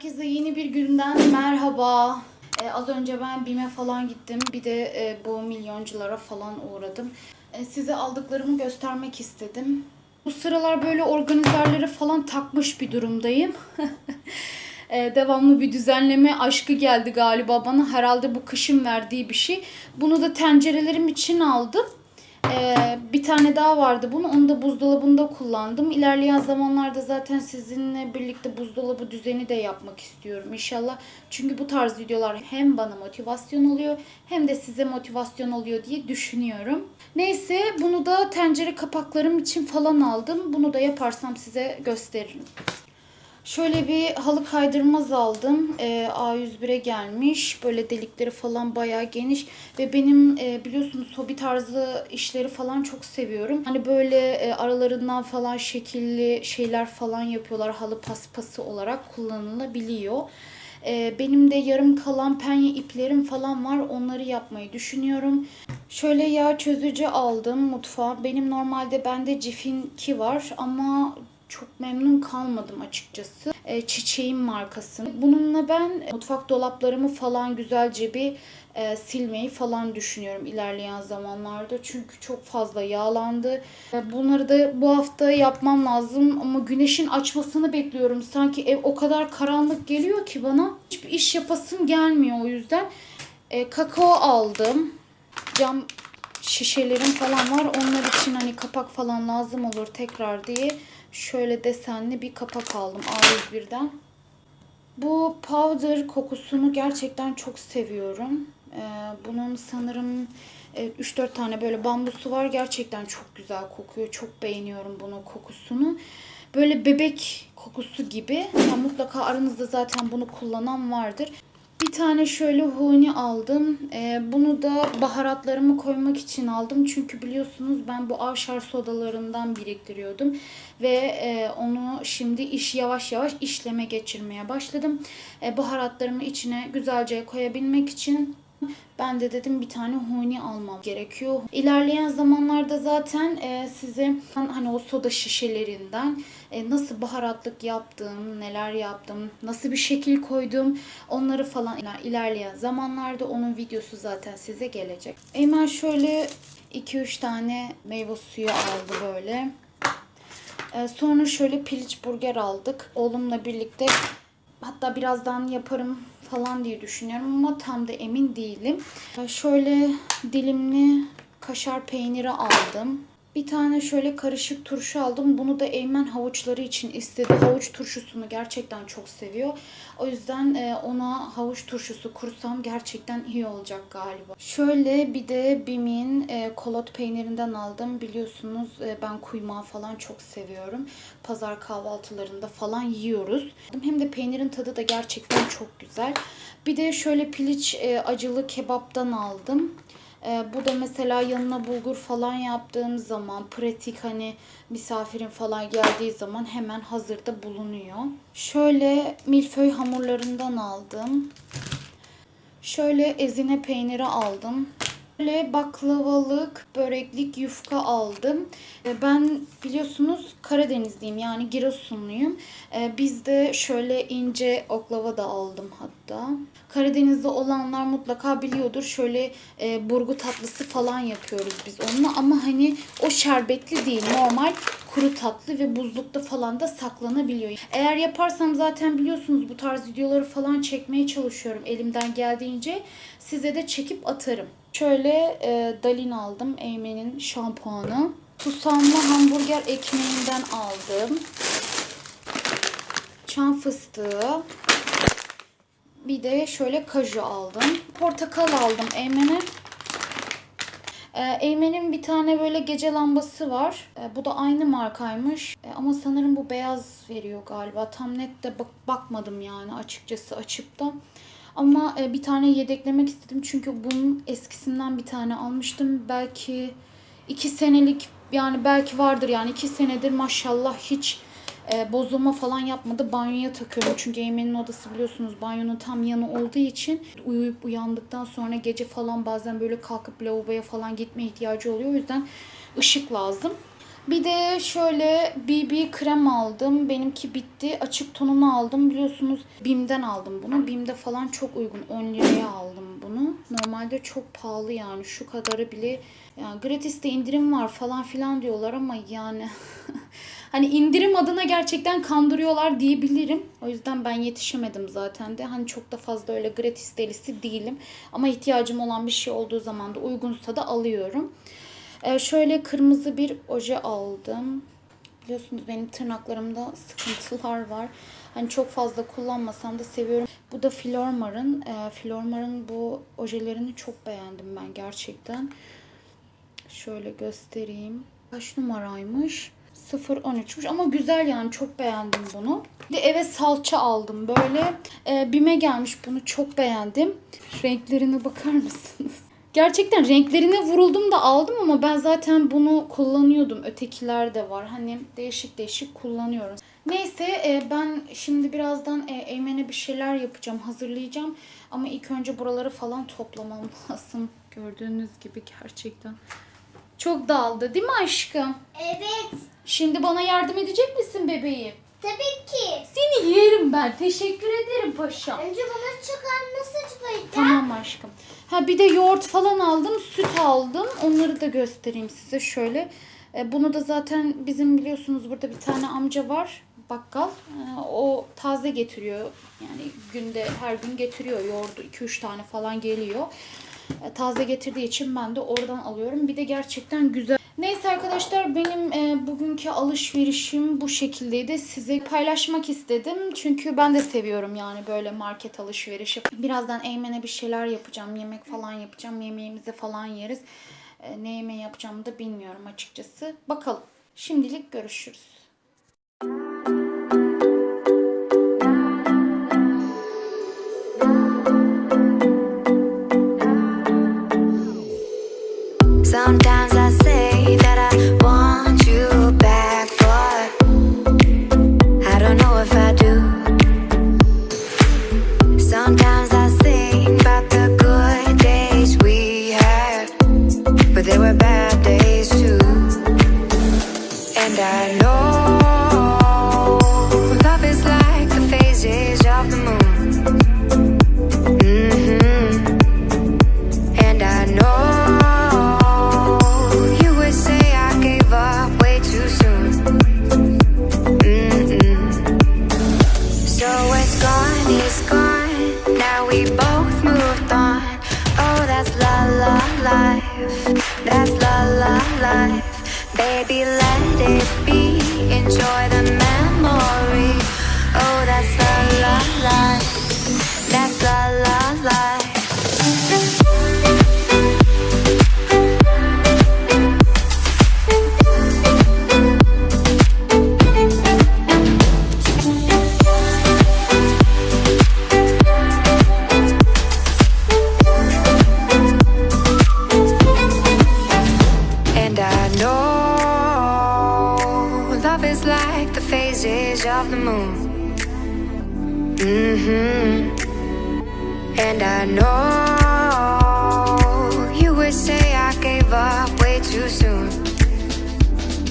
Herkese yeni bir günden merhaba. Ee, az önce ben BİM'e falan gittim. Bir de e, bu milyonculara falan uğradım. Ee, size aldıklarımı göstermek istedim. Bu sıralar böyle organizerleri falan takmış bir durumdayım. Ee, devamlı bir düzenleme aşkı geldi galiba bana. Herhalde bu kışın verdiği bir şey. Bunu da tencerelerim için aldım. Ee, bir tane daha vardı bunu. Onu da buzdolabında kullandım. İlerleyen zamanlarda zaten sizinle birlikte buzdolabı düzeni de yapmak istiyorum inşallah. Çünkü bu tarz videolar hem bana motivasyon oluyor hem de size motivasyon oluyor diye düşünüyorum. Neyse bunu da tencere kapaklarım için falan aldım. Bunu da yaparsam size gösteririm. Şöyle bir halı kaydırmaz aldım. Ee, A101'e gelmiş. Böyle delikleri falan bayağı geniş. Ve benim e, biliyorsunuz hobi tarzı işleri falan çok seviyorum. Hani böyle e, aralarından falan şekilli şeyler falan yapıyorlar. Halı paspası olarak kullanılabiliyor. Ee, benim de yarım kalan penye iplerim falan var. Onları yapmayı düşünüyorum. Şöyle yağ çözücü aldım mutfağa. Benim normalde bende Cif'inki var ama çok memnun kalmadım açıkçası. E, çiçeğin markası. Bununla ben mutfak dolaplarımı falan güzelce bir e, silmeyi falan düşünüyorum ilerleyen zamanlarda. Çünkü çok fazla yağlandı. E, bunları da bu hafta yapmam lazım ama güneşin açmasını bekliyorum. Sanki ev o kadar karanlık geliyor ki bana. Hiçbir iş yapasım gelmiyor o yüzden. E, kakao aldım. Cam şişelerim falan var. Onlar için hani kapak falan lazım olur tekrar diye şöyle desenli bir kapak aldım A101'den. Bu powder kokusunu gerçekten çok seviyorum. Ee, bunun sanırım e, 3-4 tane böyle bambusu var. Gerçekten çok güzel kokuyor. Çok beğeniyorum bunun kokusunu. Böyle bebek kokusu gibi. Ya mutlaka aranızda zaten bunu kullanan vardır. Bir tane şöyle huni aldım. Ee, bunu da baharatlarımı koymak için aldım. Çünkü biliyorsunuz ben bu avşar sodalarından biriktiriyordum. Ve e, onu şimdi iş yavaş yavaş işleme geçirmeye başladım. E, baharatlarımı içine güzelce koyabilmek için ben de dedim bir tane huni almam gerekiyor. İlerleyen zamanlarda zaten e, size hani o soda şişelerinden e, nasıl baharatlık yaptım, neler yaptım, nasıl bir şekil koydum onları falan iler- ilerleyen zamanlarda onun videosu zaten size gelecek. Eymen şöyle 2-3 tane meyve suyu aldı böyle. E, sonra şöyle piliç burger aldık. Oğlumla birlikte hatta birazdan yaparım falan diye düşünüyorum ama tam da emin değilim. Şöyle dilimli kaşar peyniri aldım. Bir tane şöyle karışık turşu aldım. Bunu da Eymen havuçları için istedi. Havuç turşusunu gerçekten çok seviyor. O yüzden e, ona havuç turşusu kursam gerçekten iyi olacak galiba. Şöyle bir de Bim'in e, kolot peynirinden aldım. Biliyorsunuz e, ben kuymağı falan çok seviyorum. Pazar kahvaltılarında falan yiyoruz. Hem de peynirin tadı da gerçekten çok güzel. Bir de şöyle piliç acılı kebaptan aldım. Ee, bu da mesela yanına bulgur falan yaptığım zaman pratik hani misafirin falan geldiği zaman hemen hazırda bulunuyor. Şöyle milföy hamurlarından aldım. Şöyle ezine peyniri aldım. Böyle baklavalık, böreklik yufka aldım. Ee, Ben biliyorsunuz Karadenizliyim yani Giresunluyum. Ee, Bizde şöyle ince oklava da aldım hatta. Karadeniz'de olanlar mutlaka biliyordur. Şöyle e, burgu tatlısı falan yapıyoruz biz onunla. Ama hani o şerbetli değil. Normal kuru tatlı ve buzlukta falan da saklanabiliyor. Eğer yaparsam zaten biliyorsunuz bu tarz videoları falan çekmeye çalışıyorum elimden geldiğince. Size de çekip atarım. Şöyle e, Dalin aldım. Eymen'in şampuanı. Susamlı hamburger ekmeğinden aldım. Çam fıstığı. Bir de şöyle kaju aldım. Portakal aldım Eymen'e. Ee, Eymen'in bir tane böyle gece lambası var. Ee, bu da aynı markaymış. Ee, ama sanırım bu beyaz veriyor galiba. Tam net de bak- bakmadım yani açıkçası açıp da. Ama e, bir tane yedeklemek istedim. Çünkü bunun eskisinden bir tane almıştım. Belki iki senelik yani belki vardır yani iki senedir maşallah hiç e, bozulma falan yapmadı. Banyoya takıyorum. Çünkü Eymen'in odası biliyorsunuz banyonun tam yanı olduğu için uyuyup uyandıktan sonra gece falan bazen böyle kalkıp lavaboya falan gitme ihtiyacı oluyor. O yüzden ışık lazım. Bir de şöyle BB krem aldım. Benimki bitti. Açık tonunu aldım. Biliyorsunuz BİM'den aldım bunu. BİM'de falan çok uygun. 10 liraya aldım bunu. Normalde çok pahalı yani. Şu kadarı bile yani gratis'te indirim var falan filan diyorlar ama yani hani indirim adına gerçekten kandırıyorlar diyebilirim. O yüzden ben yetişemedim zaten de. Hani çok da fazla öyle gratis delisi değilim. Ama ihtiyacım olan bir şey olduğu zaman da uygunsa da alıyorum. Ee, şöyle kırmızı bir oje aldım. Biliyorsunuz benim tırnaklarımda sıkıntılar var. Hani çok fazla kullanmasam da seviyorum. Bu da Flormar'ın. E, Flormar'ın bu ojelerini çok beğendim ben gerçekten. Şöyle göstereyim. Kaç numaraymış? 0.13'müş ama güzel yani çok beğendim bunu. Bir de eve salça aldım böyle. E, Bime gelmiş bunu çok beğendim. Renklerine bakar mısınız? Gerçekten renklerine vuruldum da aldım ama ben zaten bunu kullanıyordum. Ötekiler de var. Hani değişik değişik kullanıyorum. Neyse e, ben şimdi birazdan e, Eymen'e bir şeyler yapacağım, hazırlayacağım. Ama ilk önce buraları falan toplamam lazım. Gördüğünüz gibi gerçekten. Çok dağıldı değil mi aşkım? Evet. Şimdi bana yardım edecek misin bebeğim? Tabii ki. Seni yerim ben. Teşekkür ederim paşam. Önce bana çıkar nasıl çıkacağım? Tamam aşkım. Ha bir de yoğurt falan aldım, süt aldım. Onları da göstereyim size şöyle. E, bunu da zaten bizim biliyorsunuz burada bir tane amca var, bakkal. E, o taze getiriyor. Yani günde her gün getiriyor yoğurdu 2-3 tane falan geliyor. E, taze getirdiği için ben de oradan alıyorum. Bir de gerçekten güzel. Neyse arkadaşlar benim e, bugünkü alışverişim bu şekildeydi. Size paylaşmak istedim. Çünkü ben de seviyorum yani böyle market alışverişi. Birazdan Eymen'e bir şeyler yapacağım. Yemek falan yapacağım. Yemeğimizi falan yeriz. E, ne yemeği yapacağımı da bilmiyorum açıkçası. Bakalım. Şimdilik görüşürüz. I say that i want you back for I don't know if I do. Sometimes I think about the good days we had, but there were bad days too. And I know love is like the phases of the moon. Life. That's la la life. Baby, let it be. Enjoy the memory. Oh, that's la la life. Hmm And I know you would say I gave up way too soon.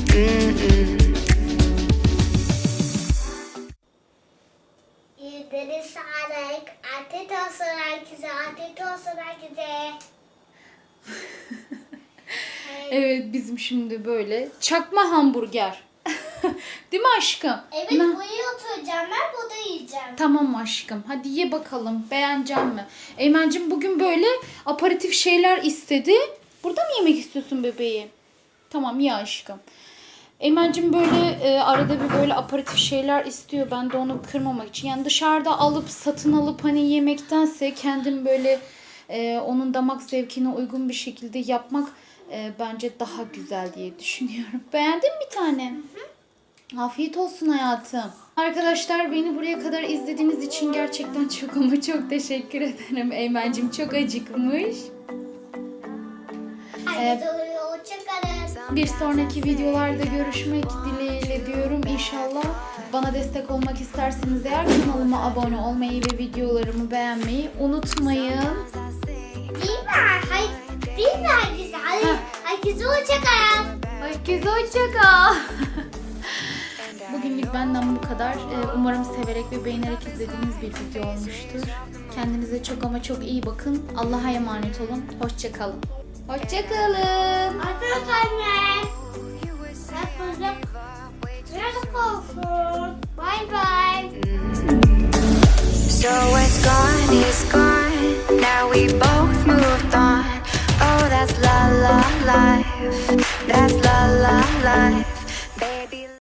Mm-mm. İyileri sağlık. Afiyet olsun herkese. Afiyet olsun herkese. Evet bizim şimdi böyle çakma hamburger. Değil mi aşkım? Evet Na- buraya oturacağım ben burada yiyeceğim. Tamam aşkım. Hadi ye bakalım. Beğenecek mi? Eymen'cim bugün böyle aparatif şeyler istedi. Burada mı yemek istiyorsun bebeğim? Tamam ye aşkım. Eymen'cim böyle e, arada bir böyle aparatif şeyler istiyor. Ben de onu kırmamak için. Yani dışarıda alıp satın alıp hani yemektense kendim böyle e, onun damak zevkine uygun bir şekilde yapmak e, bence daha güzel diye düşünüyorum. Beğendin mi bir tane? Afiyet olsun hayatım. Arkadaşlar beni buraya kadar izlediğiniz için gerçekten çok ama çok teşekkür ederim. Eymen'cim çok acıkmış. Hoşçakalın. Bir sonraki videolarda görüşmek dileğiyle diyorum inşallah. Bana destek olmak isterseniz eğer kanalıma abone olmayı ve videolarımı beğenmeyi unutmayın. Herkese? Heh. Herkese hoşçakalın. Benden bu kadar. Ee, Umarım severek ve beğenerek izlediğiniz bir video olmuştur. Kendinize çok ama çok iyi bakın. Allah'a emanet olun. Hoşça kalın. Hoşça kalın. Artık anne. Yapacak. Biraz olsun. Bye. So what's gone is gone. Now we both moved on. Oh, that's la la life. That's la la life.